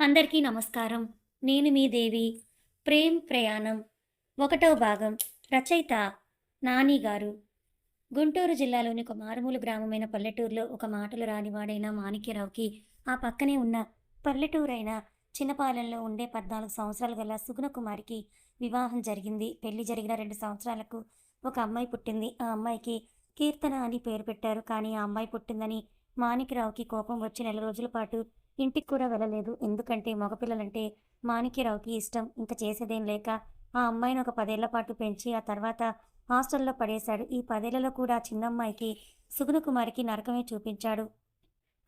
అందరికీ నమస్కారం. నేను మీ దేవి. ప్రేమ్ ప్రయాణం. ఒకటవ భాగం. రచయిత నాని గారు. గుంటూరు జిల్లాలోని ఒక మారుమూల గ్రామమైన పల్లెటూరులో ఒక మాటలు రానివాడైన మాణిక్యరావుకి ఆ పక్కనే ఉన్న పల్లెటూరైన చిన్నపాలెంలో ఉండే పద్నాలుగు సంవత్సరాలు గల సుగుణకుమారికి వివాహం జరిగింది. పెళ్ళి జరిగిన రెండు సంవత్సరాలకు ఒక అమ్మాయి పుట్టింది. ఆ అమ్మాయికి కీర్తన అని పేరు పెట్టారు. కానీ ఆ అమ్మాయి పుట్టిందని మాణిక్యరావుకి కోపం వచ్చి నెల రోజుల పాటు ఇంటికి కూడా వెళ్ళలేదు. ఎందుకంటే మగపిల్లలంటే మాణిక్యరావుకి ఇష్టం. ఇంకా చేసేదేం లేక ఆ అమ్మాయిని ఒక పదేళ్ళ పాటు పెంచి ఆ తర్వాత హాస్టల్లో పడేశాడు. ఈ పదేళ్ళలో కూడా చిన్నమ్మాయికి సుగుణకుమారికి నరకమే చూపించాడు.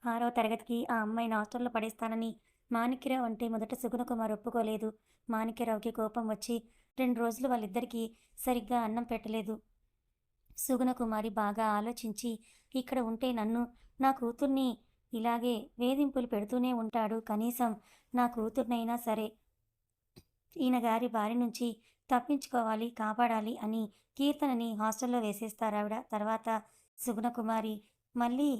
ఆరవ తరగతికి ఆ అమ్మాయిని హాస్టల్లో పడేస్తానని మాణిక్యరావు అంటే మొదట సుగుణకుమార్ ఒప్పుకోలేదు. మాణిక్యరావుకి కోపం వచ్చి రెండు రోజులు వాళ్ళిద్దరికీ సరిగ్గా అన్నం పెట్టలేదు. సుగుణకుమారి బాగా ఆలోచించి ఇక్కడ ఉంటే నన్ను నా కూతుర్ని ఇలాగే వేధింపులు పెడుతూనే ఉంటాడు. కనీసం నా కూతుర్నైనా సరే ఈయన గారి బారి నుంచి తప్పించుకోవాలి కాపాడాలి అని కీర్తనని హాస్టల్లో వేసేస్తారావిడ తర్వాత సుగుణకుమారి మళ్ళీ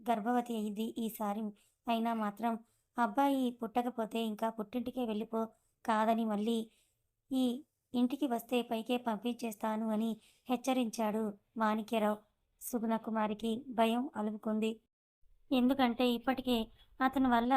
గర్భవతి అయింది ఈసారి అయినా మాత్రం అబ్బాయి పుట్టకపోతే ఇంకా పుట్టింటికే వెళ్ళిపో కాదని మళ్ళీ ఈ ఇంటికి వస్తే పైకే పంపించేస్తాను అని హెచ్చరించాడు మాణిక్యరావు. సుగుణకుమారికి భయం అలుపుకుంది ఎందుకంటే ఇప్పటికే అతని వల్ల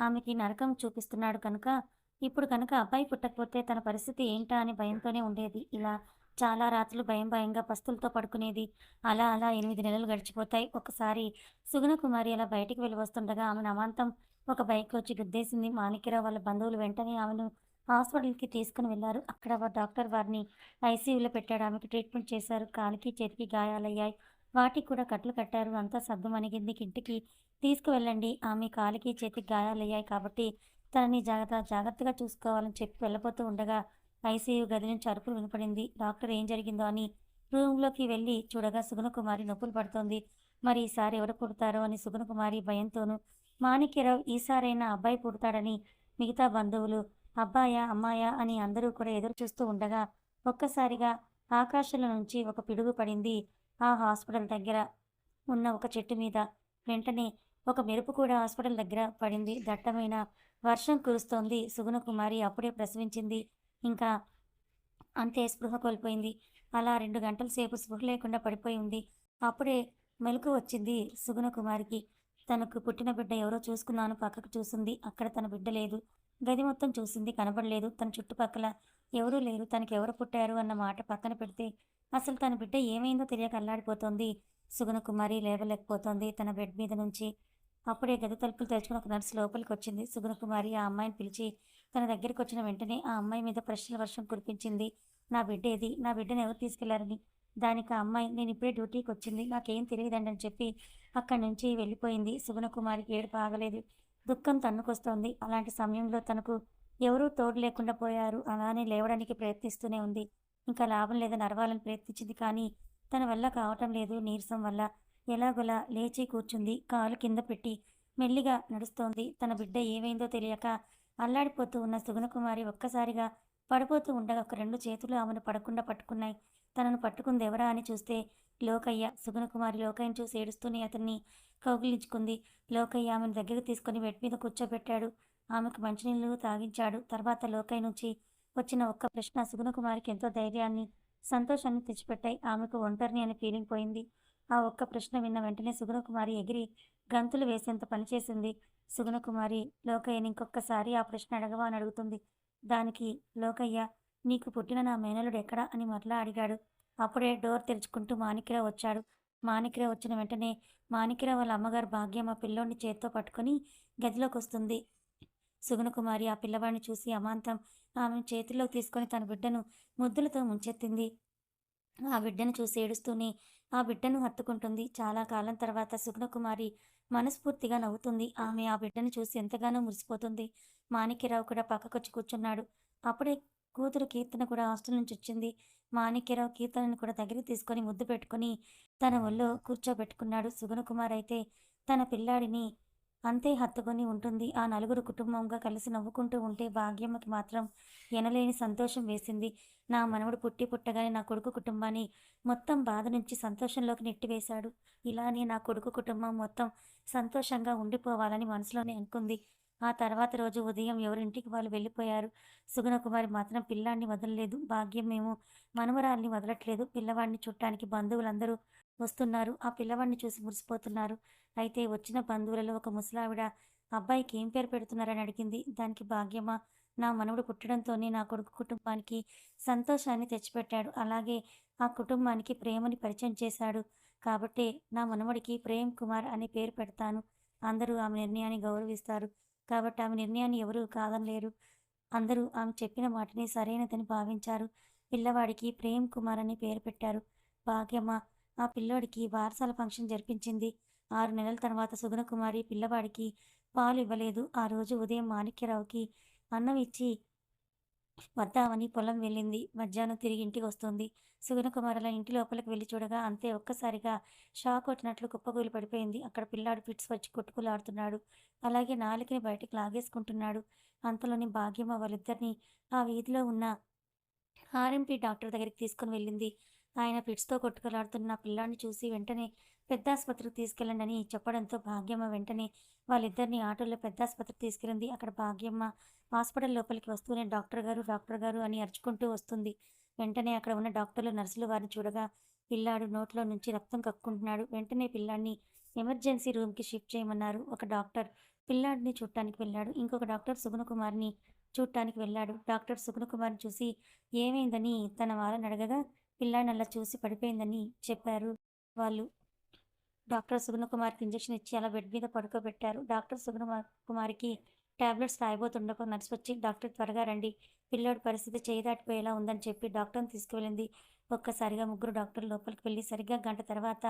ఆమెకి నరకం చూపిస్తున్నాడు కనుక ఇప్పుడు కనుక అబ్బాయి పుట్టకపోతే తన పరిస్థితి ఏంటా అని భయంతోనే ఉండేది. ఇలా చాలా రాత్రులు భయం భయంగా పస్తులతో పడుకునేది. అలా అలా ఎనిమిది నెలలు గడిచిపోతాయి. ఒకసారి సుగుణ కుమారి అలా బయటికి వెళ్ళి వస్తుండగా ఆమెను అమాంతం ఒక బైక్ వచ్చి గుద్దేసింది. మాణిక్యరావు వాళ్ళ బంధువులు వెంటనే ఆమెను హాస్పిటల్కి తీసుకుని వెళ్ళారు. అక్కడ డాక్టర్ వారిని ఐసీయూలో పెట్టాడు. ఆమెకు ట్రీట్మెంట్ చేశారు. కాలికి చేతికి గాయాలయ్యాయి. వాటికి కూడా కట్లు కట్టారు. అంతా సర్దుమణిగింది ఇంటికి తీసుకువెళ్ళండి. ఆమె కాలికి చేతికి గాయాలయ్యాయి కాబట్టి తనని జాగ్రత్త జాగ్రత్తగా చూసుకోవాలని చెప్పి వెళ్ళబోతూ ఉండగా ఐసీయూ గది నుంచి అరుపులు వినపడింది. డాక్టర్ ఏం జరిగిందో అని రూమ్లోకి వెళ్ళి చూడగా సుగుణకుమారి నొప్పులు పడుతోంది. మరి ఈసారి ఎవరు పుడతారో అని సుగుణకుమారి భయంతోనూ మాణిక్యరావు ఈసారైనా అబ్బాయి పుడతాడని మిగతా బంధువులు అబ్బాయా అమ్మాయా అని అందరూ కూడా ఎదురు చూస్తూ ఉండగా ఒక్కసారిగా ఆకాశంలో నుంచి ఒక పిడుగు పడింది. ఆ హాస్పిటల్ దగ్గర ఉన్న ఒక చెట్టు మీద వెంటనే ఒక మెరుపు కూడా హాస్పిటల్ దగ్గర పడింది. దట్టమైన వర్షం కురుస్తోంది. సుగుణ కుమారి అప్పుడే ప్రసవించింది. ఇంకా అంతే స్పృహ కోల్పోయింది. అలా రెండు గంటల సేపు స్పృహ లేకుండా పడిపోయి ఉంది. అప్పుడే మెలకు వచ్చింది సుగుణ కుమారికి. తనకు పుట్టిన బిడ్డ ఎవరో చూసుకున్నాను. పక్కకు చూసింది. అక్కడ తన బిడ్డ లేదు. గది మొత్తం చూసింది. కనబడలేదు. తన చుట్టుపక్కల ఎవరూ లేరు. తనకి ఎవరు పుట్టారు అన్న మాట పక్కన పెడితే అసలు తన బిడ్డ ఏమైందో తెలియక అల్లాడిపోతోంది. సుగుణ కుమారి లేవలేకపోతోంది. తన బెడ్ మీద నుంచి అప్పుడే గది తలుపులు తెరుచుకుని ఒక నర్సు లోపలికి వచ్చింది. సుగుణ కుమారి ఆ అమ్మాయిని పిలిచి తన దగ్గరికి వచ్చిన వెంటనే ఆ అమ్మాయి మీద ప్రశ్నల వర్షం కురిపించింది. నా బిడ్డ ఏది? నా బిడ్డను ఎవరు తీసుకెళ్ళారని? దానికి ఆ అమ్మాయి నేను ఇప్పుడే డ్యూటీకి వచ్చింది. నాకేం తెలియదండి అని చెప్పి అక్కడి నుంచి వెళ్ళిపోయింది. సుగుణ కుమారికి ఏడుపు దుఃఖం తన్నుకొస్తోంది. అలాంటి సమయంలో తనకు ఎవరూ తోడు లేకుండా పోయారు. అలానే లేవడానికి ప్రయత్నిస్తూనే ఉంది. ఇంకా లాభం లేదని అరవాలని ప్రయత్నించింది కానీ తన వల్ల కావటం లేదు. నీరసం వల్ల ఎలాగోలా లేచి కూర్చుంది. కాలు కింద పెట్టి మెల్లిగా నడుస్తోంది. తన బిడ్డ ఏమైందో తెలియక అల్లాడిపోతూ ఉన్న సుగుణకుమారి ఒక్కసారిగా పడిపోతూ ఉండగా ఒక రెండు చేతులు ఆమెను పడకుండా పట్టుకున్నాయి. తనను పట్టుకుంది ఎవరా అని చూస్తే లోకయ్య. సుగుణకుమారి లోకయ్యను చూసి ఏడుస్తూనే అతన్ని కౌగిలించుకుంది. లోకయ్య ఆమెను దగ్గరకు తీసుకొని బెడ్ మీద కూర్చోబెట్టాడు. ఆమెకు మంచినీళ్ళు తాగించాడు. తర్వాత లోకయ్య నుంచి వచ్చిన ఒక్క ప్రశ్న సుగుణకుమారికి ఎంతో ధైర్యాన్ని సంతోషాన్ని తెచ్చిపెట్టాయి. ఆమెకు ఒంటరిని అని ఫీలింగ్ పోయింది. ఆ ఒక్క ప్రశ్న విన్న వెంటనే సుగుణకుమారి ఎగిరి గంతులు వేసేంత పనిచేసింది సుగుణకుమారి లోకయ్యని ఇంకొకసారి ఆ ప్రశ్న అడగవా అని అడుగుతుంది. దానికి లోకయ్య నీకు పుట్టిన నా మేనలుడు ఎక్కడా అని మరలా అడిగాడు. అప్పుడే డోర్ తెరుచుకుంటూ మాణిక్యరావు వచ్చాడు. మాణిక్యరావు వచ్చిన వెంటనే మాణిక్యరావు వాళ్ళ అమ్మగారు భాగ్యం ఆ పిల్లోడిని చేత్తో పట్టుకొని గదిలోకి వస్తుంది సుగుణకుమారి ఆ పిల్లవాడిని చూసి అమాంతం ఆమెను చేతిలోకి తీసుకొని తన బిడ్డను ముద్దులతో ముంచెత్తింది. ఆ బిడ్డను చూసి ఏడుస్తూనే ఆ బిడ్డను హత్తుకుంటుంది. చాలా కాలం తర్వాత సుగుణకుమారి మనస్ఫూర్తిగా నవ్వుతుంది. ఆమె ఆ బిడ్డను చూసి ఎంతగానో మురిసిపోతుంది. మాణిక్యరావు కూడా పక్కకొచ్చి కూర్చున్నాడు. అప్పుడే కూతురు కీర్తన కూడా హాస్టల్ నుంచి వచ్చింది. మాణిక్యరావు కీర్తనను కూడా దగ్గరికి తీసుకొని ముద్దు పెట్టుకొని తన ఒళ్ళో కూర్చోబెట్టుకున్నాడు. సుగుణకుమార్ అయితే తన పిల్లాడిని అంతే హత్తుకొని ఉంటుంది ఆ నలుగురు కుటుంబంగా కలిసి నవ్వుకుంటూ ఉంటే భాగ్యమ్మకి మాత్రం ఎనలేని సంతోషం వేసింది నా మనవడు పుట్టి పుట్టగానే నా కొడుకు కుటుంబాన్ని మొత్తం బాధ నుంచి సంతోషంలోకి నెట్టివేశాడు ఇలానే నా కొడుకు కుటుంబం మొత్తం సంతోషంగా ఉండిపోవాలని మనసులోనే అనుకుంది ఆ తర్వాత రోజు ఉదయం ఎవరింటికి వాళ్ళు వెళ్ళిపోయారు. సుగుణకుమారి మాత్రం పిల్లాడిని వదలలేదు. భాగ్యం మేము మనవరాల్ని వదలట్లేదు. పిల్లవాడిని చుట్టానికి బంధువులందరూ వస్తున్నారు. ఆ పిల్లవాడిని చూసి మురిసిపోతున్నారు. అయితే వచ్చిన బంధువులలో ఒక ముసలావిడ అబ్బాయికి ఏం పేరు పెడుతున్నారని అడిగింది. దానికి భాగ్యమా నా మనవడు పుట్టడంతోనే నా కొడుకు కుటుంబానికి సంతోషాన్ని తెచ్చిపెట్టాడు. అలాగే ఆ కుటుంబానికి ప్రేమని పరిచయం చేశాడు. కాబట్టి నా మనవడికి ప్రేమ్ కుమార్ అనే పేరు పెడతాను. అందరూ ఆమె నిర్ణయాన్ని గౌరవిస్తారు. కాబట్టి ఆమె నిర్ణయాన్ని ఎవరూ కాదనలేరు. అందరూ ఆమె చెప్పిన మాటని సరైనదని భావించారు. పిల్లవాడికి ప్రేమ్ కుమార్ అని పేరు పెట్టారు. భాగ్యమ్మ ఆ పిల్లోడికి బారసాల ఫంక్షన్ జరిపించింది. ఆరు నెలల తర్వాత సుగుణకుమారి పిల్లవాడికి పాలు ఇవ్వలేదు. ఆ రోజు ఉదయం మాణిక్యరావుకి అన్నం ఇచ్చి వద్దామని పొలం వెళ్ళింది. మధ్యాహ్నం తిరిగి ఇంటికి వస్తుంది సుగుణకుమారుల ఇంటి లోపలికి వెళ్ళి చూడగా అంతే ఒక్కసారిగా షాక్ కొట్టినట్లు కుప్పకూలి పడిపోయింది. అక్కడ పిల్లాడు ఫిట్స్ వచ్చి కొట్టుకులాడుతున్నాడు. అలాగే నాలుకని బయటికి లాగేసుకుంటున్నాడు. అంతలోని భాగ్యమ్మ వాళ్ళిద్దరిని ఆ వీధిలో ఉన్న ఆర్ఎంపీ డాక్టర్ దగ్గరికి తీసుకుని వెళ్ళింది. ఆయన ఫిట్స్‌తో కొట్టుకులాడుతున్న పిల్లాన్ని చూసి వెంటనే పెద్దాసుపత్రికి అని చెప్పడంతో భాగ్యమ్మ వెంటనే వాళ్ళిద్దరిని ఆటోలో పెద్దాసుపత్రికి తీసుకెళ్ళింది. అక్కడ భాగ్యమ్మ హాస్పిటల్ లోపలికి వస్తూనే డాక్టర్ గారు, డాక్టర్ గారు అని అరుచుకుంటూ వస్తుంది. వెంటనే అక్కడ ఉన్న డాక్టర్లు, నర్సులు వారిని చూడగా పిల్లాడు నోట్లో నుంచి రక్తం కక్కుంటున్నాడు. వెంటనే పిల్లాడిని ఎమర్జెన్సీ రూమ్‌కి షిఫ్ట్ చేయమన్నారు. ఒక డాక్టర్ పిల్లాడిని చూడటానికి వెళ్ళాడు. ఇంకొక డాక్టర్ సుగుణకుమారిని చూడ్డానికి వెళ్ళాడు. డాక్టర్ సుగుణకుమారిని చూసి ఏమైందని తన వాళ్ళని అడగగా పిల్లాడిని అలా చూసి పడిపోయిందని చెప్పారు వాళ్ళు. డాక్టర్ సుగుణకుమార్కి ఇంజెక్షన్ ఇచ్చి అలా బెడ్ మీద పడుకోబెట్టారు. డాక్టర్ సుగుణకుమార్ కుమారికి టాబ్లెట్స్ రాయబోతుండగా నర్స్ వచ్చి డాక్టర్ త్వరగా రండి. పిల్లోడి పరిస్థితి చేయి దాటిపోయేలా ఉందని చెప్పి డాక్టర్‌ని తీసుకువెళ్ళింది. ఒక్కసారిగా ముగ్గురు డాక్టర్లు లోపలికి వెళ్ళి సరిగ్గా గంట తర్వాత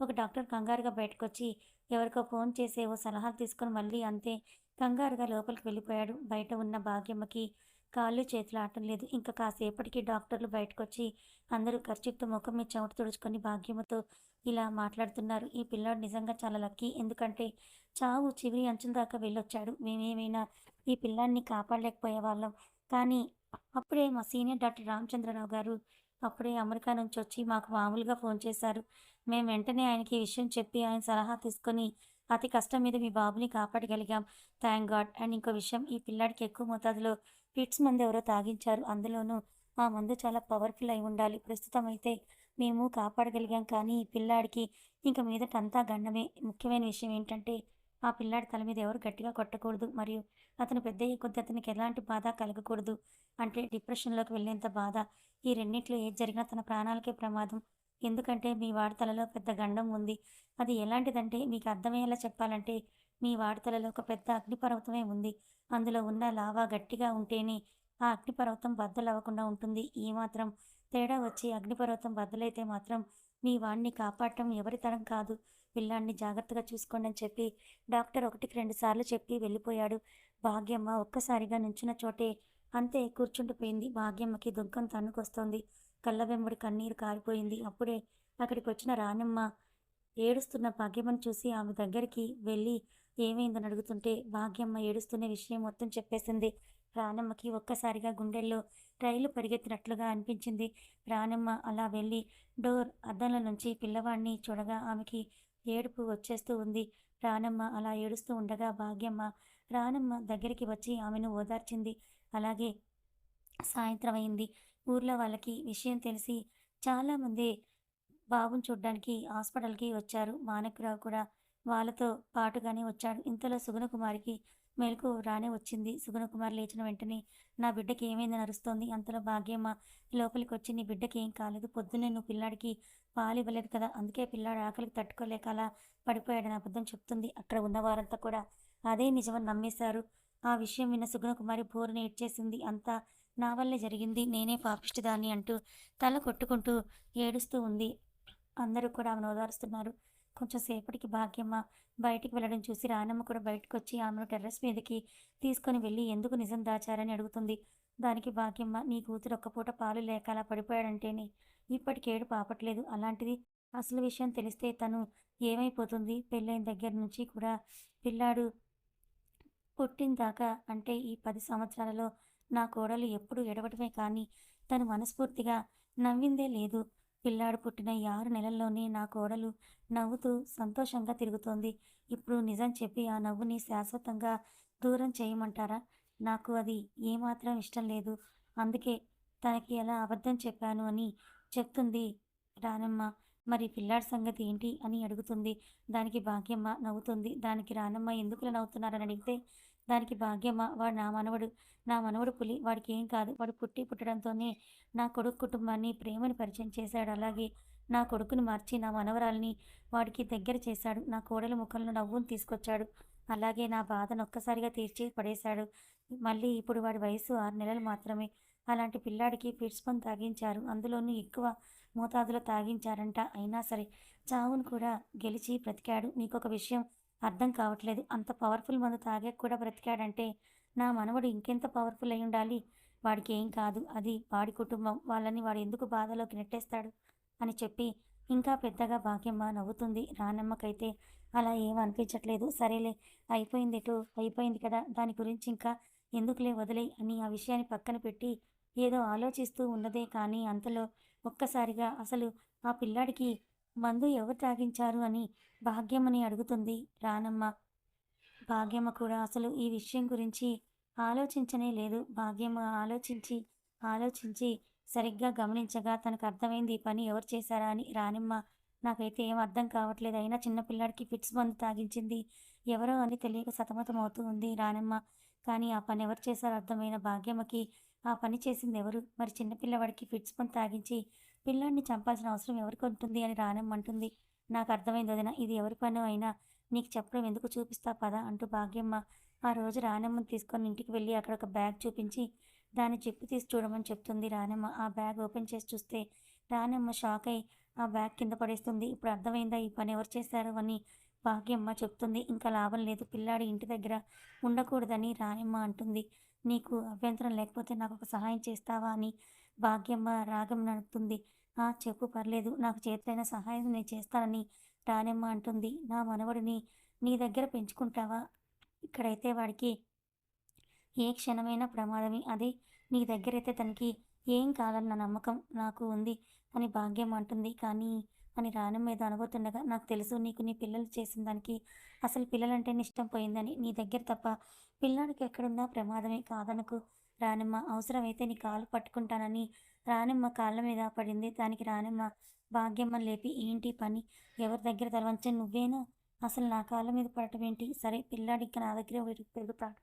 ఒక డాక్టర్ కంగారుగా బయటకొచ్చి ఎవరికో ఫోన్ చేసే ఓ సలహాలు తీసుకొని మళ్ళీ అంతే కంగారుగా లోపలికి వెళ్ళిపోయాడు. బయట ఉన్న భాగ్యమ్మకి కాళ్ళు చేతులు ఆడటం లేదు. ఇంకా కాసేపటికి డాక్టర్లు బయటకొచ్చి అందరూ ఖర్చుతో ముఖం మీద చెమట తుడుచుకొని భాగ్యముతో ఇలా మాట్లాడుతున్నారు. ఈ పిల్లాడు నిజంగా చాలా లక్కీ. ఎందుకంటే చావు చివరి అంచుల దాకా వెళ్ళొచ్చాడు. మేమేమైనా ఈ పిల్లాడిని కాపాడలేకపోయేవాళ్ళం. కానీ అప్పుడే మా సీనియర్ డాక్టర్ రామచంద్రరావు గారు అప్పుడే అమెరికా నుంచి వచ్చి మాకు మామూలుగా ఫోన్ చేశారు. మేము వెంటనే ఆయనకి ఈ విషయం చెప్పి ఆయన సలహా తీసుకొని అతి కష్టం మీద మీ బాబుని కాపాడగలిగాం. Thank God. అండ్ ఇంకో విషయం ఈ పిల్లాడికి ఎక్కువ మోతాదులో ఫిట్స్ మందు ఎవరో తాగించారు. అందులోనూ ఆ మందు చాలా పవర్‌ఫుల్ అయి ఉండాలి. ప్రస్తుతం అయితే మేము కాపాడగలిగాం కానీ ఈ పిల్లాడికి ఇంక మీదట అంతా గండమే. ముఖ్యమైన విషయం ఏంటంటే ఆ పిల్లాడి తల మీద ఎవరు గట్టిగా కొట్టకూడదు. మరియు అతను పెద్దయ్యే కొద్ది అతనికి ఎలాంటి బాధ కలగకూడదు. అంటే డిప్రెషన్‌లోకి వెళ్ళేంత బాధ. ఈ రెండింటిలో ఏది జరిగినా తన ప్రాణాలకే ప్రమాదం. ఎందుకంటే మీ వాడి తలలో పెద్ద గండం ఉంది. అది ఎలాంటిదంటే మీకు అర్థమయ్యేలా చెప్పాలంటే మీ వాడి తలలో ఒక పెద్ద అగ్నిపర్వతమే ఉంది. అందులో ఉన్న లావా గట్టిగా ఉంటేనే ఆ అగ్నిపర్వతం బద్దలవ్వకుండా ఉంటుంది. ఈ మాత్రం తేడా వచ్చి అగ్నిపర్వతం బద్దలైతే మాత్రం మీ వాణ్ణి కాపాడటం ఎవరితరం కాదు. పిల్లాడిని జాగ్రత్తగా చూసుకోండి అని చెప్పి డాక్టర్ ఒకటికి రెండు సార్లు చెప్పి వెళ్ళిపోయాడు. భాగ్యమ్మ ఒక్కసారిగా నుంచిన చోటే అంతే కూర్చుండిపోయింది. భాగ్యమ్మకి దుఃఖం తన్నుకొస్తోంది. కళ్ళ వెంబడి కన్నీరు కారిపోయింది. అప్పుడే అక్కడికి వచ్చిన రాణమ్మ ఏడుస్తున్న భాగ్యమ్మను చూసి ఆమె దగ్గరికి వెళ్ళి ఏమైందని అడుగుతుంటే భాగ్యమ్మ ఏడుస్తున్న విషయం మొత్తం చెప్పేసింది. ప్రాణమ్మకి ఒక్కసారిగా గుండెల్లో రైలు పరిగెత్తినట్లుగా అనిపించింది. రాణమ్మ అలా వెళ్ళి డోర్ అద్దంల నుంచి పిల్లవాడిని చూడగా ఆమెకి ఏడుపు వచ్చేస్తూ ఉంది. రాణమ్మ అలా ఏడుస్తూ ఉండగా భాగ్యమ్మ రాణమ్మ దగ్గరికి వచ్చి ఆమెను ఓదార్చింది. అలాగే సాయంత్రం అయింది. ఊర్లో వాళ్ళకి విషయం తెలిసి చాలామంది బాబుని చూడ్డానికి హాస్పిటల్‌కి వచ్చారు. మానకురావు కూడా వాళ్ళతో పాటుగానే వచ్చాడు. ఇంతలో సుగుణకుమారికి మేలుకు రానే వచ్చింది. సుగుణకుమార్ లేచిన వెంటనే నా బిడ్డకి ఏమైందని అరుస్తోంది. అంతలో భాగ్యమ్మ లోపలికొచ్చి నీ బిడ్డకి ఏం కాలేదు. పొద్దున్నే నువ్వు పిల్లాడికి పాలు ఇవ్వలేదు కదా! అందుకే పిల్లాడు ఆకలికి తట్టుకోలేక అలా పడిపోయాడని అబద్ధం చెప్తుంది. అక్కడ ఉన్నవారంతా కూడా అదే నిజమని నమ్మేశారు. ఆ విషయం విన్న సుగుణకుమారి భోరున ఏడ్చేసింది. అంతా నా వల్లే జరిగింది. నేనే పాపిష్టిదాన్ని అంటూ తల కొట్టుకుంటూ ఏడుస్తూ ఉంది. అందరూ కూడా ఆమెను ఓదారుస్తున్నారు. కొంచెం సేపటికి భాగ్యమ్మ బయటికి వెళ్ళడం చూసి రానమ్మ కూడా బయటకొచ్చి ఆమెను టెర్రస్ మీదకి తీసుకొని వెళ్ళి ఎందుకు నిజం దాచారని అడుగుతుంది. దానికి భాగ్యమ్మ నీ కూతురు ఒక్కపూట పాలు లేక అలా పడిపోయాడంటేనే ఇప్పటికి పాపట్లేదు అలాంటిది అసలు విషయం తెలిస్తే తను ఏమైపోతుంది? పెళ్ళైన దగ్గర నుంచి కూడా పిల్లాడు పుట్టిన దాకా అంటే ఈ పది సంవత్సరాలలో నా కోడలు ఎప్పుడూ ఎడవటమే కానీ తను మనస్ఫూర్తిగా నవ్విందే లేదు. పిల్లాడు పుట్టిన ఈ ఆరు నెలల్లోనే నా కోడలు నవ్వుతూ సంతోషంగా తిరుగుతోంది. ఇప్పుడు నిజం చెప్పి ఆ నవ్వుని శాశ్వతంగా దూరం చేయమంటారా? నాకు అది ఏమాత్రం ఇష్టం లేదు. అందుకే తనకి ఎలా అబద్ధం చెప్పాను అని చెప్తుంది రానమ్మ. మరి పిల్లాడి సంగతి ఏంటి అని అడుగుతుంది. దానికి భాగ్యమ్మ నవ్వుతుంది. దానికి రానమ్మ ఎందుకు నవ్వుతున్నారని అడిగితే దానికి భాగ్యమా? వాడు నా మనవడు నా మనవడు పులి. వాడికి ఏం కాదు. వాడు పుట్టి పుట్టడంతోనే నా కొడుకు కుటుంబాన్ని ప్రేమని పరిచయం చేశాడు. అలాగే నా కొడుకుని మార్చి నా మనవరాల్ని వాడికి దగ్గర చేశాడు. నా కోడల ముఖంలో నవ్వును తీసుకొచ్చాడు. అలాగే నా బాధను ఒక్కసారిగా తీర్చి పడేశాడు. మళ్ళీ ఇప్పుడు వాడి వయసు ఆరు నెలలు మాత్రమే. అలాంటి పిల్లాడికి ఫిట్స్ తాగించారు. అందులోనూ ఎక్కువ మోతాదులో తాగించారంట. అయినా సరే చావును కూడా గెలిచి బ్రతికాడు. మీకు ఒక విషయం అర్థం కావట్లేదు. అంత పవర్ఫుల్ మందు తాగాక కూడా బ్రతికాడంటే నా మనవడు ఇంకెంత పవర్ఫుల్ అయి ఉండాలి? వాడికి ఏం కాదు. అది వాడి కుటుంబం. వాళ్ళని వాడు ఎందుకు బాధలోకి నెట్టేస్తాడు? అని చెప్పి ఇంకా పెద్దగా భాగ్యమ్మ నవ్వుతుంది. రానమ్మకైతే అలా ఏం అనిపించట్లేదు. సరేలే అయిపోయింది ఎటు అయిపోయింది కదా. దాని గురించి ఇంకా ఎందుకులే వదిలే అని ఆ విషయాన్ని పక్కన పెట్టి ఏదో ఆలోచిస్తూ ఉన్నదే కానీ అంతలో ఒక్కసారిగా అసలు ఆ పిల్లాడికి మందు ఎవరు తాగించారు అని భాగ్యమ్మని అడుగుతుంది రానమ్మ. భాగ్యమ్మ కూడా అసలు ఈ విషయం గురించి ఆలోచించనే లేదు. భాగ్యమ్మ ఆలోచించి ఆలోచించి సరిగ్గా గమనించగా తనకు అర్థమైంది ఈ పని ఎవరు చేశారా అని. రానమ్మ నాకైతే ఏం అర్థం కావట్లేదు. అయినా చిన్నపిల్లాడికి ఫిట్స్ మందు తాగించింది ఎవరో అని తెలియక సతమతం అవుతూ ఉంది రానమ్మ. కానీ ఆ పని ఎవరు చేశారో అర్థమైన భాగ్యమ్మకి ఆ పని చేసింది ఎవరు? మరి చిన్నపిల్లవాడికి ఫిట్స్ మందు తాగించి పిల్లాడిని చంపాల్సిన అవసరం ఎవరికి ఉంటుంది అని రానమ్మంటుంది. నాకు అర్థమైంది వదిన ఇది ఎవరి పని అయినా నీకు చెప్పడం ఎందుకు చూపిస్తా పదా అంటూ భాగ్యమ్మ ఆ రోజు రానమ్మను తీసుకొని ఇంటికి వెళ్ళి అక్కడ ఒక బ్యాగ్ చూపించి దాన్ని చెప్పు తీసి చూడమని చెప్తుంది రానమ్మ. ఆ బ్యాగ్ ఓపెన్ చేసి చూస్తే రానమ్మ షాక్ అయి ఆ బ్యాగ్ కింద పడేస్తుంది. ఇప్పుడు అర్థమైందా ఈ పని ఎవరు చేశారు అని భాగ్యమ్మ చెప్తుంది. ఇంకా లాభం లేదు పిల్లాడి ఇంటి దగ్గర ఉండకూడదని రానమ్మ అంటుంది. నీకు అభ్యంతరం లేకపోతే నాకు ఒక సహాయం చేస్తావా అని భాగ్యమ్మ రాగం నడుపుతుంది. ఆ చెప్పు పర్లేదు. నాకు చేతైన సహాయం నేను చేస్తానని రానమ్మ అంటుంది. నా మనవడిని నీ దగ్గర పెంచుకుంటావా? ఇక్కడైతే వాడికి ఏ క్షణమైనా ప్రమాదమే. అదే నీ దగ్గరైతే తనకి ఏం కాదన్న నమ్మకం నాకు ఉంది అని భాగ్యం అంటుంది. కానీ అని రాణం మీద అనబోతుండగా నాకు తెలుసు నీకు నీ పిల్లలు చేసిన దానికి అసలు పిల్లలంటేనే ఇష్టం పోయిందని నీ దగ్గర తప్ప పిల్లాడికి ఎక్కడున్నా ప్రమాదమే కాదనకు. రానమ్మ అవసరమైతే నీ కాలు పట్టుకుంటానని రానమ్మ కాళ్ళ మీద పడింది. దానికి రానమ్మ భాగ్యమ్మ లేపి ఏంటి పని? ఎవరి దగ్గర తలవంచని నువ్వేనా? అసలు నా కాళ్ళ మీద పడటం ఏంటి? సరే పిల్లాడికి నా దగ్గర పెరుగుతాడు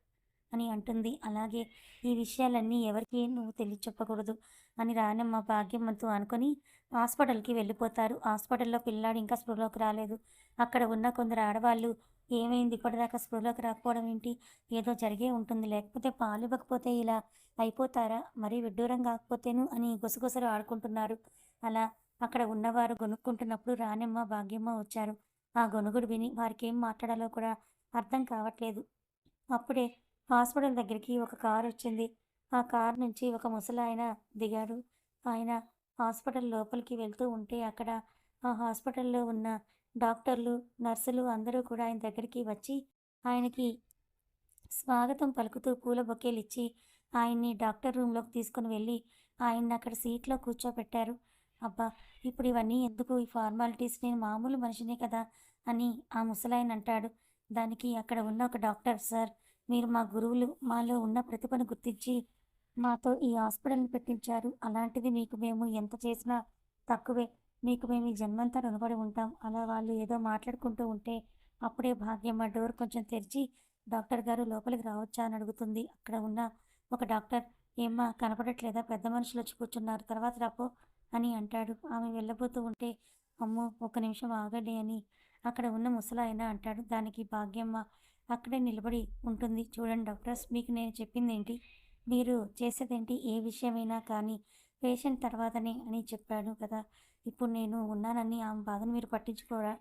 అని అంటుంది. అలాగే ఈ విషయాలన్నీ ఎవరికి నువ్వు తెలియ చెప్పకూడదు అని రానమ్మ భాగ్యమ్మతో అనుకొని హాస్పిటల్కి వెళ్ళిపోతారు. హాస్పిటల్లో పిల్లాడు ఇంకా స్పృహలోకి రాలేదు. అక్కడ ఉన్న కొందరు ఆడవాళ్ళు ఏమైంది ఇప్పటిదాకా స్పృహలోకి రాకపోవడం ఏంటి? ఏదో జరిగే ఉంటుంది. లేకపోతే పాలు ఇవ్వకపోతే ఇలా అయిపోతారా? మరీ విడ్డూరం కాకపోతేను అని గుసగుసలు ఆడుకుంటున్నారు. అలా అక్కడ ఉన్నవారు గొనుక్కుంటున్నప్పుడు రానమ్మ భాగ్యమ్మ వచ్చారు. ఆ గొనుగుడు విని వారికి ఏం మాట్లాడాలో కూడా అర్థం కావట్లేదు. అప్పుడే హాస్పిటల్ దగ్గరికి ఒక కారు వచ్చింది. ఆ కారు నుంచి ఒక ముసలాయన దిగాడు. ఆయన హాస్పిటల్ లోపలికి వెళ్తూ ఉంటే అక్కడ ఆ హాస్పిటల్లో ఉన్న డాక్టర్లు నర్సులు అందరూ కూడా ఆయన దగ్గరికి వచ్చి ఆయనకి స్వాగతం పలుకుతూ పూల బొకేలు ఇచ్చి ఆయన్ని డాక్టర్ రూమ్లోకి తీసుకుని వెళ్ళి ఆయన్ని అక్కడ సీట్లో కూర్చోబెట్టారు అబ్బా ఇప్పుడు ఇవన్నీ ఎందుకు? ఈ ఫార్మాలిటీస్ నేను మామూలు మనిషినే కదా అని ఆ ముసలాయన అంటాడు. దానికి అక్కడ ఉన్న ఒక డాక్టర్ సార్. మీరు మా గురువులు మాలో ఉన్న ప్రతిభను గుర్తించి మాతో ఈ హాస్పిటల్ని పెట్టించారు. అలాంటిది మీకు మేము ఎంత చేసినా తక్కువే. మీకు మేము ఈ జన్మంతా రుణపడి ఉంటాం. అలా వాళ్ళు ఏదో మాట్లాడుకుంటూ ఉంటే అప్పుడే భాగ్యమ్మ డోర్ కొంచెం తెరిచి డాక్టర్ గారు లోపలికి రావచ్చా అని అడుగుతుంది. అక్కడ ఉన్న ఒక డాక్టర్ ఏమ్మా కనపడట్లేదా? పెద్ద మనుషులు వచ్చి కూర్చున్నారు. తర్వాత రాపో అని అంటాడు. ఆమె వెళ్ళబోతూ ఉంటే అమ్మో ఒక నిమిషం ఆగండి అని అక్కడ ఉన్న ముసలాయన అంటాడు. దానికి భాగ్యమ్మ అక్కడే నిలబడి ఉంటుంది. చూడండి డాక్టర్స్ మీకు నేను చెప్పింది ఏంటి మీరు చేసేదేంటి? ఏ విషయమైనా కానీ పేషెంట్ తర్వాతనే అని చెప్పాడు కదా. ఇప్పుడు నేను ఉన్నానని ఆమె బాధను మీరు పట్టించుకోరా?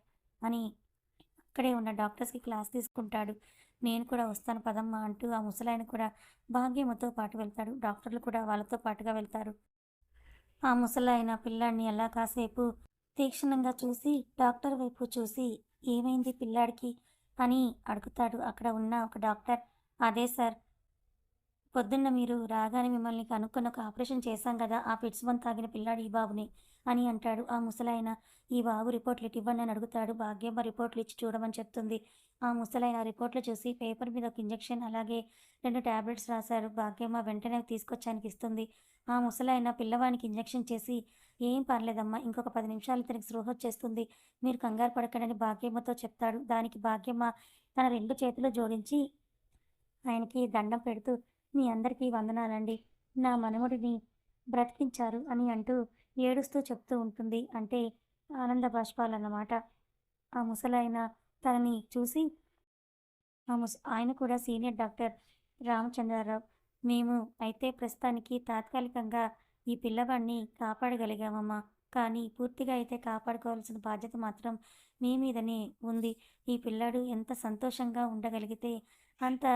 అని అక్కడే ఉన్న డాక్టర్స్కి క్లాస్ తీసుకుంటాడు. నేను కూడా వస్తాను పదమ్మా అంటూ ఆ ముసలాయన కూడా భాగ్యమ్మతో పాటు వెళ్తాడు. డాక్టర్లు కూడా వాళ్ళతో పాటుగా వెళ్తారు. ఆ ముసలాయన పిల్లాడిని అలా కాసేపు తీక్షణంగా చూసి డాక్టర్ వైపు చూసి ఏమైంది పిల్లాడికి? అని అడుగుతాడు. అక్కడ ఉన్న ఒక డాక్టర్ అదే సార్ పొద్దున్న మీరు రాగానే మిమ్మల్ని కనుక్కొని ఒక ఆపరేషన్ చేశాం కదా ఆ పిట్స్బోన్ తాగిన పిల్లాడు ఈ బాబుని అని అంటాడు. ఆ ముసలాయన ఈ బాబు రిపోర్ట్లు ఇవ్వండి అని అడుగుతాడు. భాగ్యమ్మ రిపోర్ట్లు ఇచ్చి చూడమని చెప్తుంది ఆ ముసలాయన రిపోర్ట్లు చూసి పేపర్ మీద ఒక ఇంజెక్షన్ అలాగే రెండు టాబ్లెట్స్ రాశారు. భాగ్యమ్మ వెంటనే తీసుకొచ్చానికి ఇస్తుంది. ఆ ముసలాయన పిల్లవానికి ఇంజెక్షన్ చేసి ఏం పర్లేదమ్మా ఇంకొక పది నిమిషాలు ఇతనికి స్పృహ వచ్చేస్తుంది. మీరు కంగారు పడకండి భాగ్యమ్మతో చెప్తాడు. దానికి భాగ్యమ్మ తన రెండు చేతులు జోడించి ఆయనకి దండం పెడుతూ మీ అందరికీ వందనాలండి. నా మనముడిని బ్రతికించారు అని అంటూ ఏడుస్తూ చెప్తూ ఉంటుంది. అంటే ఆనంద బాష్పాలన్నమాట. ఆ ముసలాయన తనని చూసి ఆ ముస ఆయన కూడా సీనియర్ డాక్టర్ రామచంద్రరావు. మేము అయితే ప్రస్తుతానికి తాత్కాలికంగా ఈ పిల్లవాడిని కాపాడగలిగామమ్మా కానీ పూర్తిగా అయితే కాపాడుకోవాల్సిన బాధ్యత మాత్రం మీ మీదనే ఉంది. ఈ పిల్లాడు ఎంత సంతోషంగా ఉండగలిగితే అంత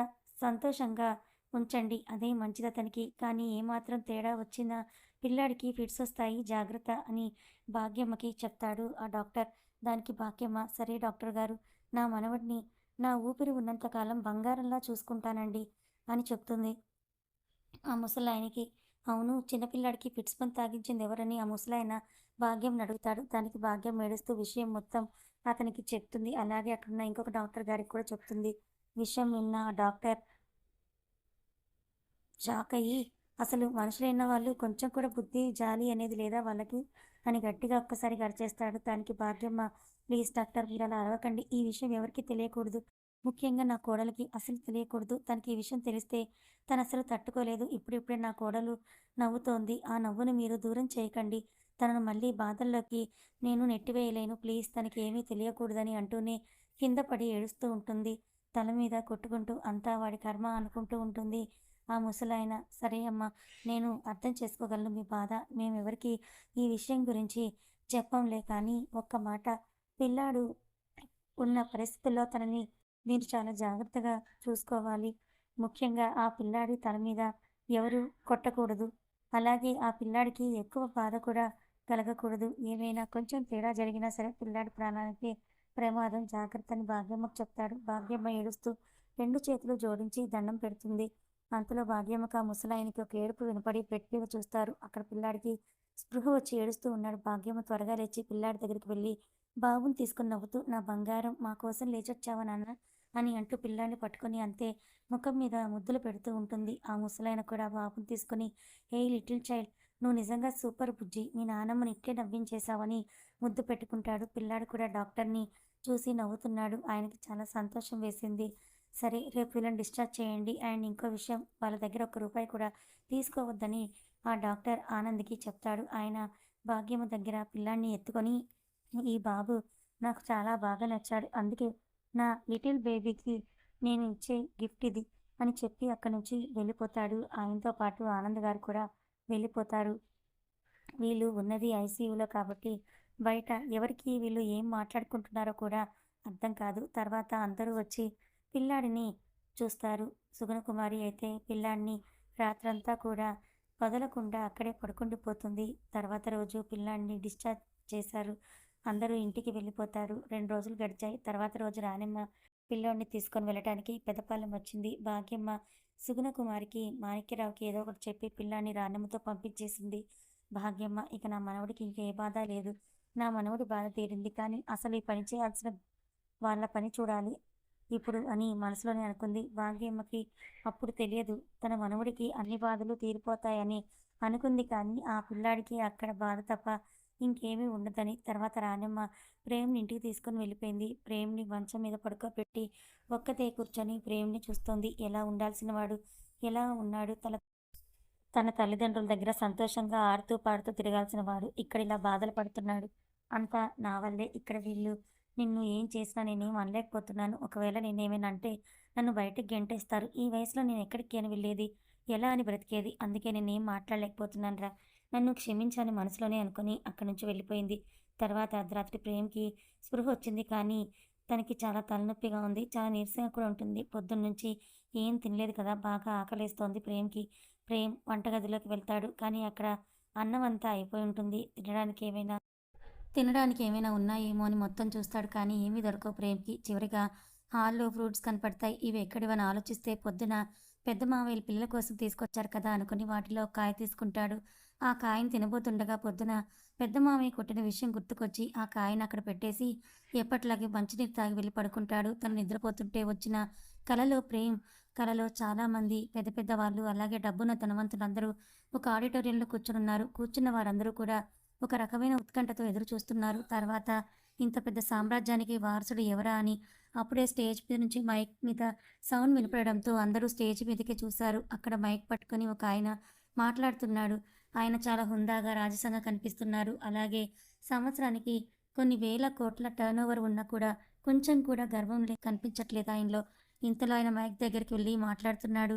సంతోషంగా ఉంచండి. అదే మంచిది అతనికి. కానీ ఏమాత్రం తేడా వచ్చినా పిల్లాడికి ఫిట్స్ వస్తాయి. జాగ్రత్త అని భాగ్యమ్మకి చెప్తాడు ఆ డాక్టర్. దానికి భాగ్యమ్మ సరే డాక్టర్ గారు నా మనవడిని నా ఊపిరి ఉన్నంతకాలం బంగారంలా చూసుకుంటానండి అని చెప్తుంది. ఆ ముసలాయనకి అవును చిన్నపిల్లాడికి పిట్స్ పని తాగించింది ఎవరని ఆ ముసలాయన భాగ్యం అడుగుతాడు దానికి భాగ్యం ఏడుస్తూ విషయం మొత్తం అతనికి చెప్తుంది. అలాగే అక్కడున్న ఇంకొక డాక్టర్ గారికి కూడా చెప్తుంది. విషయం విన్న ఆ డాక్టర్ షాక్ అయ్యి అసలు మనుషులైన వాళ్ళు కొంచెం కూడా బుద్ధి జాలి అనేది లేదా వాళ్ళకి? అని గట్టిగా ఒక్కసారి గడిచేస్తాడు దానికి భాగ్యమ్మ ప్లీజ్ డాక్టర్ మీరు అలా అరవకండి. ఈ విషయం ఎవరికి తెలియకూడదు. ముఖ్యంగా నా కోడలికి అసలు తెలియకూడదు. తనకి ఈ విషయం తెలిస్తే తను అసలు తట్టుకోలేదు. ఇప్పుడిప్పుడే నా కోడలు నవ్వుతోంది. ఆ నవ్వును మీరు దూరం చేయకండి. తనను మళ్ళీ బాధల్లోకి నేను నెట్టివేయలేను. ప్లీజ్ తనకి ఏమీ తెలియకూడదని అంటూనే కింద పడి ఏడుస్తూ ఉంటుంది. తల మీద కొట్టుకుంటూ అంతా వాడి కర్మ అనుకుంటూ ఉంటుంది. ఆ ముసలాయన సరే అమ్మా నేను అర్థం చేసుకోగలను మీ బాధ. మేమెవరికి ఈ విషయం గురించి చెప్పంలే కానీ ఒక్క మాట. పిల్లాడు ఉన్న పరిస్థితుల్లో తనని మీరు చాలా జాగ్రత్తగా చూసుకోవాలి. ముఖ్యంగా ఆ పిల్లాడి తల మీద ఎవరు కొట్టకూడదు. అలాగే ఆ పిల్లాడికి ఎక్కువ బాధ కూడా కలగకూడదు. ఏమైనా కొంచెం తేడా జరిగినా సరే పిల్లాడి ప్రాణానికి ప్రమాదం జాగ్రత్త అని భాగ్యమ్మకు చెప్తాడు. భాగ్యమ్మ ఏడుస్తూ రెండు చేతులు జోడించి దండం పెడుతుంది. అంతలో భాగ్యమ్మకు ఆ ముసలాయనికి ఒక ఏడుపు వినపడి పెట్టిగా చూస్తారు. అక్కడ పిల్లాడికి స్పృహ వచ్చి ఏడుస్తూ ఉన్నాడు. భాగ్యమ్మ త్వరగా లేచి పిల్లాడి దగ్గరికి వెళ్ళి బాబుని తీసుకుని నవ్వుతూ నా బంగారం మా కోసం లేచొచ్చావా నాన్న? అని అంటూ పిల్లాన్ని పట్టుకొని అంతే ముఖం మీద ముద్దులు పెడుతూ ఉంటుంది. ఆ ముసలాయన కూడా బాబుని తీసుకొని హే లిటిల్ చైల్డ్ నువ్వు నిజంగా సూపర్ బుజ్జి. మీ నాన్నమ్మని ఇట్టే నవ్వించేశావని ముద్దు పెట్టుకుంటాడు. పిల్లాడు కూడా డాక్టర్ని చూసి నవ్వుతున్నాడు. ఆయనకి చాలా సంతోషం వేసింది. సరే రేపు వీళ్ళని డిశ్చార్జ్ చేయండి. అండ్ ఇంకో విషయం వాళ్ళ దగ్గర ఒక్క రూపాయి కూడా తీసుకోవద్దని ఆ డాక్టర్ ఆనంద్కి చెప్తాడు. ఆయన భాగ్యము దగ్గర పిల్లాన్ని ఎత్తుకొని ఈ బాబు నాకు చాలా బాగా నచ్చాడు. అందుకే నా లిటిల్ బేబీకి నేను ఇచ్చే గిఫ్ట్ ఇది అని చెప్పి అక్కడి నుంచి వెళ్ళిపోతాడు. ఆయనతో పాటు ఆనంద్ గారు కూడా వెళ్ళిపోతారు. వీళ్ళు ఉన్నది ఐసీయూలో కాబట్టి బయట ఎవరికి వీళ్ళు ఏం మాట్లాడుకుంటున్నారో కూడా అర్థం కాదు. తర్వాత అందరూ వచ్చి పిల్లాడిని చూస్తారు. సుగుణకుమారి అయితే పిల్లాడిని రాత్రంతా కూడా వదలకుండా అక్కడే పడుకుండిపోతుంది. తర్వాత రోజు పిల్లాడిని డిశ్చార్జ్ చేశారు. అందరూ ఇంటికి వెళ్ళిపోతారు. రెండు రోజులు గడిచాయి. తర్వాత రోజు రానిమ్మ పిల్లోడిని తీసుకొని వెళ్ళటానికి పెదపాలెం వచ్చింది. భాగ్యమ్మ సుగుణకుమారికి మాణిక్యరావుకి ఏదో ఒకటి చెప్పి పిల్లాన్ని రానమ్మతో పంపించేసింది. భాగ్యమ్మ ఇక నా మనవడికి ఇంకే బాధ లేదు. నా మనవడి బాధ తీరింది. కానీ అసలు ఈ పని చేయాల్సిన వాళ్ళ పని చూడాలి ఇప్పుడు అని మనసులోనే అనుకుంది. భాగ్యమ్మకి అప్పుడు తెలియదు. తన మనవడికి అన్ని బాధలు తీరిపోతాయని అనుకుంది కానీ ఆ పిల్లాడికి అక్కడ బాధ తప్ప ఇంకేమీ ఉండదని. తర్వాత రానమ్మ ప్రేమ్ని ఇంటికి తీసుకొని వెళ్ళిపోయింది. ప్రేమ్ని మంచం మీద పడుకోబెట్టి ఒక్కతే కూర్చొని ప్రేమ్ని చూస్తోంది. ఎలా ఉండాల్సిన వాడు ఎలా ఉన్నాడు? తన తన తల్లిదండ్రుల దగ్గర సంతోషంగా ఆడుతూ పాడుతూ తిరగాల్సిన వాడు ఇక్కడ ఇలా బాధలు పడుతున్నాడు. అంతా నా వల్లే. ఇక్కడ వీళ్ళు నిన్ను ఏం చేసినా నేనేం అనలేకపోతున్నాను. ఒకవేళ నేనేమైనా అంటే నన్ను బయటకు గెంటేస్తారు. ఈ వయసులో నేను ఎక్కడికి అని వెళ్ళేది? ఎలా అని బ్రతికేది? అందుకే నేనేం మాట్లాడలేకపోతున్నాను రా నన్ను క్షమించాలని మనసులోనే అనుకుని అక్కడి నుంచి వెళ్ళిపోయింది. తర్వాత అర్ధరాత్రి ప్రేమ్కి స్పృహ వచ్చింది కానీ తనకి చాలా తలనొప్పిగా ఉంది. చాలా నీరసంగా కూడా ఉంటుంది. పొద్దున్న నుంచి ఏం తినలేదు కదా బాగా ఆకలేస్తోంది ప్రేమ్కి. ప్రేమ్ వంటగదిలోకి వెళ్తాడు కానీ అక్కడ అన్నం అంతా అయిపోయి ఉంటుంది. తినడానికి ఏమైనా తినడానికి ఏమైనా ఉన్నాయేమో అని మొత్తం చూస్తాడు కానీ ఏమీ దొరకవు ప్రేమ్కి. చివరిగా హాల్లో ఫ్రూట్స్ కనపడతాయి. ఇవి ఎక్కడివని ఆలోచిస్తే పొద్దున పెద్ద మావయ్య పిల్లల కోసం తీసుకొచ్చారు కదా అనుకుని వాటిలో కాయ తీసుకుంటాడు. ఆ కాయని తినబోతుండగా పొద్దున పెద్ద మామయ్య కొట్టిన విషయం గుర్తుకొచ్చి ఆ కాయను అక్కడ పెట్టేసి ఎప్పట్లాగే మంచినీరు తాగి వెళ్ళి పడుకుంటాడు. తను నిద్రపోతుంటే వచ్చిన కలలో ప్రేమ్ కలలో చాలామంది పెద్ద పెద్ద వాళ్ళు అలాగే డబ్బున్న ధనవంతులందరూ ఒక ఆడిటోరియంలో కూర్చునున్నారు. కూర్చున్న వారందరూ కూడా ఒక రకమైన ఉత్కంఠతో ఎదురు చూస్తున్నారు. తర్వాత ఇంత పెద్ద సామ్రాజ్యానికి వారసుడు ఎవరా అని అప్పుడే స్టేజ్ మీద నుంచి మైక్ మీద సౌండ్ వినపడడంతో అందరూ స్టేజ్ మీదకే చూశారు. అక్కడ మైక్ పట్టుకొని ఒక ఆయన మాట్లాడుతున్నాడు. ఆయన చాలా హుందాగా రాజసంగా కనిపిస్తున్నారు. అలాగే సంవత్సరానికి కొన్ని వేల కోట్ల టర్న్ ఓవర్ ఉన్నా కూడా కొంచెం కూడా గర్వం లే కనిపించట్లేదు ఆయనలో. ఇంతలో ఆయన మైక్ దగ్గరికి వెళ్ళి మాట్లాడుతున్నాడు.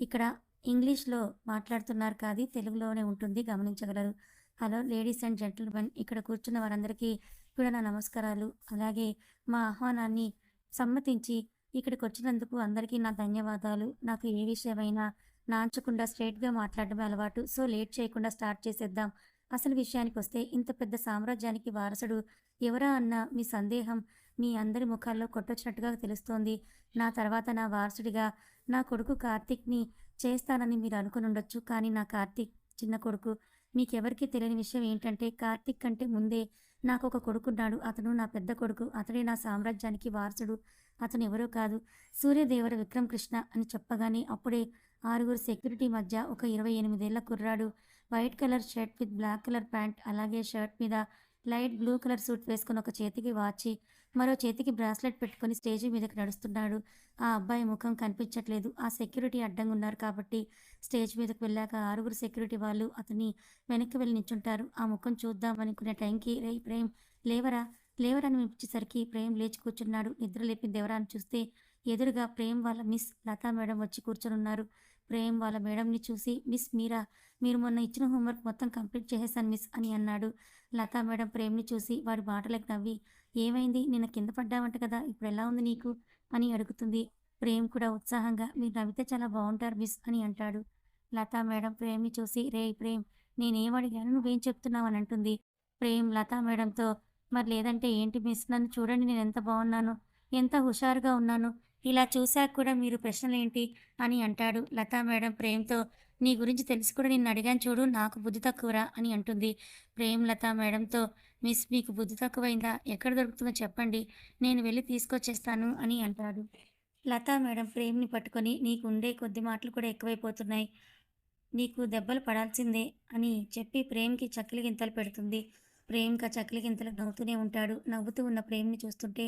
ఇక్కడ ఇంగ్లీష్లో మాట్లాడుతున్నారు కాదు తెలుగులోనే ఉంటుంది గమనించగలరు. హలో లేడీస్ అండ్ జెంటిల్మెన్ ఇక్కడ కూర్చున్న వారందరికీ కూడా నా నమస్కారాలు. అలాగే మా ఆహ్వానాన్ని సమ్మతించి ఇక్కడికి వచ్చినందుకు అందరికీ నా ధన్యవాదాలు. నాకు ఏ విషయమైనా నాంచకుండా స్ట్రేట్గా మాట్లాడడం అలవాటు. సో లేట్ చేయకుండా స్టార్ట్ చేసేద్దాం. అసలు విషయానికి వస్తే ఇంత పెద్ద సామ్రాజ్యానికి వారసుడు ఎవరా అన్న మీ సందేహం మీ అందరి ముఖాల్లో కొట్టొచ్చినట్టుగా తెలుస్తోంది. నా తర్వాత నా వారసుడిగా నా కొడుకు కార్తీక్ని చేస్తానని మీరు అనుకుని ఉండొచ్చు. కానీ నా కార్తీక్ చిన్న కొడుకు మీకెవరికీ తెలియని విషయం ఏంటంటే కార్తీక్ కంటే ముందే నాకు ఒక కొడుకున్నాడు. అతను నా పెద్ద కొడుకు. అతడే నా సామ్రాజ్యానికి వారసుడు. అతను ఎవరో కాదు. సూర్యదేవర విక్రమ్ కృష్ణ అని చెప్పగానే అప్పుడే ఆరుగురు సెక్యూరిటీ మధ్య ఒక ఇరవై ఎనిమిదేళ్ళ కుర్రాడు. White colour shirt with black colour pant అలాగే షర్ట్ మీద లైట్ బ్లూ కలర్ సూట్ వేసుకుని ఒక చేతికి వాచి మరో చేతికి బ్రాస్లెట్ పెట్టుకుని స్టేజి మీదకి నడుస్తున్నాడు. ఆ అబ్బాయి ముఖం కనిపించట్లేదు. ఆ సెక్యూరిటీ అడ్డంగా ఉన్నారు కాబట్టి స్టేజ్ మీదకి వెళ్ళాక ఆరుగురు సెక్యూరిటీ వాళ్ళు అతని వెనక్కి వెళ్ళి నించుంటారు. ఆ ముఖం చూద్దాం అనుకునే టైంకి రే ప్రేమ్ లేవరా లేవరాని వినిపించేసరికి ప్రేమ్ లేచి కూర్చున్నాడు. నిద్ర లేపింది ఎవరా చూస్తే ఎదురుగా ప్రేమ్ వాళ్ళ మిస్ లతా మేడం వచ్చి కూర్చొనున్నారు. ప్రేమ్ వాళ్ళ మేడంని చూసి మిస్ మీరా మీరు మొన్న ఇచ్చిన హోంవర్క్ మొత్తం కంప్లీట్ చేసేసాను మిస్ అని అన్నాడు. లతా మేడం ప్రేమ్ని చూసి వాడి మాటలకు నవ్వి ఏమైంది? నిన్న కింద పడ్డావంట కదా ఇప్పుడు ఎలా ఉంది నీకు? అని అడుగుతుంది. ప్రేమ్ కూడా ఉత్సాహంగా మీరు నవ్వితే చాలా బాగుంటారు మిస్ అని అంటాడు. లతా మేడం ప్రేమ్ని చూసి రే ప్రేమ్ నేనేం అడిగాను నువ్వేం చెప్తున్నావు అని అంటుంది. ప్రేమ్ లతా మేడంతో మరి లేదంటే ఏంటి మిస్? నన్ను చూడండి నేను ఎంత బాగున్నాను ఎంత హుషారుగా ఉన్నాను ఇలా చూశాక కూడా మీరు ప్రశ్నలేంటి అని అంటాడు. లతా మేడం ప్రేమ్తో నీ గురించి తెలిసి కూడా నిన్ను అడిగాను చూడు నాకు బుద్ధి తక్కువరా అని అంటుంది. ప్రేమ్ లతా మేడంతో మిస్ మీకు బుద్ధి తక్కువైందా? ఎక్కడ దొరుకుతుందో చెప్పండి నేను వెళ్ళి తీసుకొచ్చేస్తాను అని అంటాడు. లతా మేడం ప్రేమ్ని పట్టుకొని నీకు ఉండే కొద్ది మాటలు కూడా ఎక్కువైపోతున్నాయి నీకు దెబ్బలు పడాల్సిందే అని చెప్పి ప్రేమ్కి చక్కిలి గింతలు పెడుతుంది. ప్రేమ్కి ఆ గింతలు నవ్వుతూనే ఉంటాడు. నవ్వుతూ ఉన్న ప్రేమ్ని చూస్తుంటే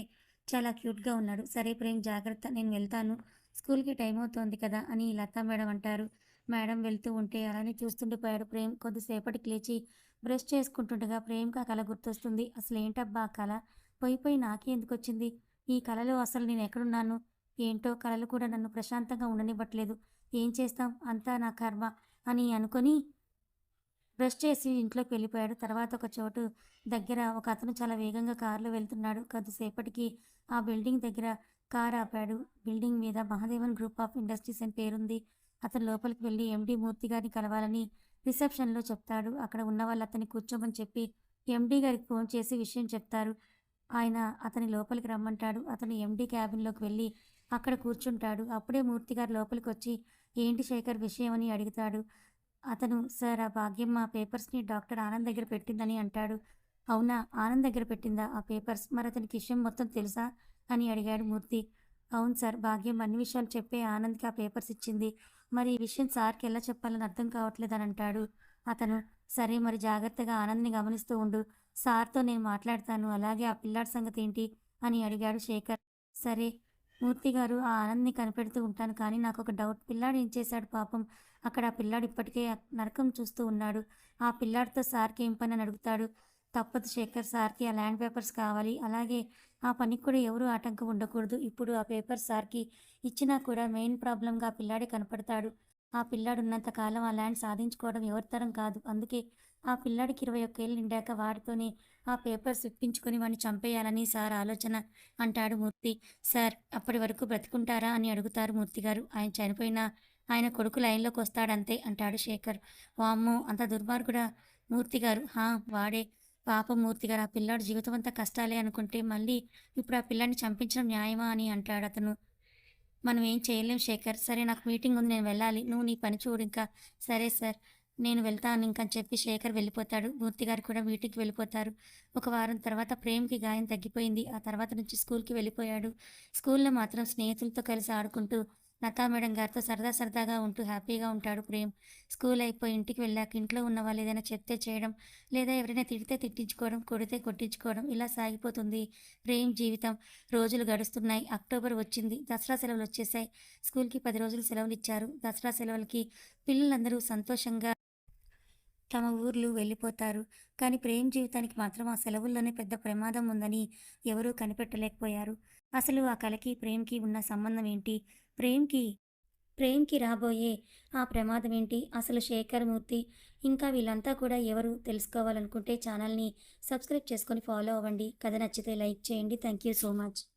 చాలా క్యూట్గా ఉన్నాడు. సరే ప్రేమ్ జాగ్రత్త నేను వెళ్తాను. స్కూల్కి టైం అవుతోంది కదా అని లతా మేడం అంటారు. మేడం వెళ్తూ ఉంటే అలానే చూస్తుండిపోయాడు ప్రేమ్. కొద్దిసేపటికి లేచి బ్రష్ చేసుకుంటుండగా ప్రేమ్కి ఆ కళ గుర్తొస్తుంది. అసలు ఏంటబ్బా ఆ కళ పోయి పోయి నాకే ఎందుకు వచ్చింది? ఈ కళలో అసలు నేను ఎక్కడున్నాను? ఏంటో కళలు కూడా నన్ను ప్రశాంతంగా ఉండనివ్వట్లేదు. ఏం చేస్తాం? అంతా నా కర్మ అని అనుకొని బ్రష్ చేసి ఇంట్లోకి వెళ్ళిపోయాడు. తర్వాత ఒక చోటు దగ్గర ఒక అతను చాలా వేగంగా కారులో వెళ్తున్నాడు. కొద్దిసేపటికి ఆ బిల్డింగ్ దగ్గర కార్ ఆపాడు. బిల్డింగ్ మీద మహాదేవన్ గ్రూప్ ఆఫ్ ఇండస్ట్రీస్ అని పేరుంది. అతను లోపలికి వెళ్ళి ఎండి మూర్తి గారిని కలవాలని రిసెప్షన్లో చెప్తాడు. అక్కడ ఉన్న వాళ్ళు అతన్ని కూర్చోమని చెప్పి ఎండి గారికి ఫోన్ చేసి విషయం చెప్తారు. ఆయన అతని లోపలికి రమ్మంటాడు. అతను ఎండి క్యాబిన్లోకి వెళ్ళి అక్కడ కూర్చుంటాడు. అప్పుడే మూర్తి గారు లోపలికి వచ్చి ఏంటి శేఖర్ విషయం? అని అడుగుతాడు. అతను సార్ ఆ భాగ్యం మా పేపర్స్ని డాక్టర్ ఆనంద్ దగ్గర పెట్టిందని అంటాడు. అవునా? ఆనంద్ దగ్గర పెట్టిందా ఆ పేపర్స్? మరి అతనికి విషయం మొత్తం తెలుసా? అని అడిగాడు మూర్తి. అవును సార్ భాగ్యం అన్ని విషయాలు చెప్పే ఆనంద్కి ఆ పేపర్స్ ఇచ్చింది. మరి ఈ విషయం సార్కి ఎలా చెప్పాలని అర్థం కావట్లేదని అంటాడు. అతను సరే మరి జాగ్రత్తగా ఆనంద్ని గమనిస్తూ ఉండు. సార్తో నేను మాట్లాడతాను. అలాగే ఆ పిల్లాడి సంగతి ఏంటి అని అడిగాడు శేఖర్. సరే మూర్తి గారు ఆ ఆనంద్ని కనిపెడుతూ ఉంటాను. కానీ నాకు ఒక డౌట్. పిల్లాడు ఏం చేశాడు పాపం? అక్కడ ఆ పిల్లాడు ఇప్పటికే నరకం చూస్తూ ఉన్నాడు. ఆ పిల్లాడితో సార్కి ఏం పని అని అడుగుతాడు? తప్పదు శేఖర్ సార్కి ఆ ల్యాండ్ పేపర్స్ కావాలి. అలాగే ఆ పనికి కూడా ఎవరు ఆటంకం ఉండకూడదు. ఇప్పుడు ఆ పేపర్ సార్కి ఇచ్చినా కూడా మెయిన్ ప్రాబ్లంగా ఆ పిల్లాడే కనపడతాడు. ఆ పిల్లాడు ఉన్నంత కాలం ఆ ల్యాండ్ సాధించుకోవడం ఎవరి తరం కాదు. అందుకే ఆ పిల్లాడికి ఇరవై ఒక్కేళ్ళు నిండాక వాడితోనే ఆ పేపర్స్ ఇప్పించుకొని వాడిని చంపేయాలని సార్ ఆలోచన అంటాడు మూర్తి. సార్ అప్పటి వరకు బ్రతుకుంటారా అని అడుగుతారు మూర్తి గారు. ఆయన చనిపోయినా ఆయన కొడుకు లైన్లోకి వస్తాడంతే అంటాడు శేఖర్. వామ్మో అంత దుర్మార్గుడా? మూర్తి గారు హా వాడే. పాప మూర్తి గారు ఆ పిల్లాడు జీవితం అంతా కష్టాలే అనుకుంటే మళ్ళీ ఇప్పుడు ఆ పిల్లాడిని చంపించడం న్యాయమా అని అంటాడు అతను. మనం ఏం చేయలేం శేఖర్. సరే నాకు మీటింగ్ ఉంది నేను వెళ్ళాలి. నువ్వు నీ పని చూడు ఇంకా. సరే సార్ నేను వెళ్తాను ఇంకా అని చెప్పి శేఖర్ వెళ్ళిపోతాడు. మూర్తి గారు కూడా వీటికి వెళ్ళిపోతారు. ఒక వారం తర్వాత ప్రేమ్కి గాయం తగ్గిపోయింది. ఆ తర్వాత నుంచి స్కూల్కి వెళ్ళిపోయాడు. స్కూల్లో మాత్రం స్నేహితులతో కలిసి ఆడుకుంటూ లతా మేడం గారితో సరదా సరదాగా ఉంటూ హ్యాపీగా ఉంటాడు ప్రేమ్. స్కూల్ అయిపోయి ఇంటికి వెళ్ళాక ఇంట్లో ఉన్న వాళ్ళు ఏదైనా చెప్తే చేయడం లేదా ఎవరైనా తిడితే తిట్టించుకోవడం కొడితే కొట్టించుకోవడం ఇలా సాగిపోతుంది ప్రేమ్ జీవితం. రోజులు గడుస్తున్నాయి. అక్టోబర్ వచ్చింది. దసరా సెలవులు వచ్చేసాయి స్కూల్కి పది రోజులు సెలవులు ఇచ్చారు. దసరా సెలవులకి పిల్లలందరూ సంతోషంగా తమ ఊర్లు వెళ్ళిపోతారు. కానీ ప్రేమ్ జీవితానికి మాత్రం ఆ సెలవుల్లోనే పెద్ద ప్రమాదం ఉందని ఎవరూ కనిపెట్టలేకపోయారు. అసలు ఆ కళకి ప్రేమ్కి ఉన్న సంబంధం ఏంటి? ప్రేమ్కి ప్రేమ్కి రాబోయే ఆ ప్రమాదం ఏంటి? అసలు శేఖర్ మూర్తి ఇంకా వీళ్ళంతా కూడా ఎవరు తెలుసుకోవాలనుకుంటే ఛానల్ని సబ్స్క్రైబ్ చేసుకొని ఫాలో అవ్వండి. కథ నచ్చితే లైక్ చేయండి. Thank you so much.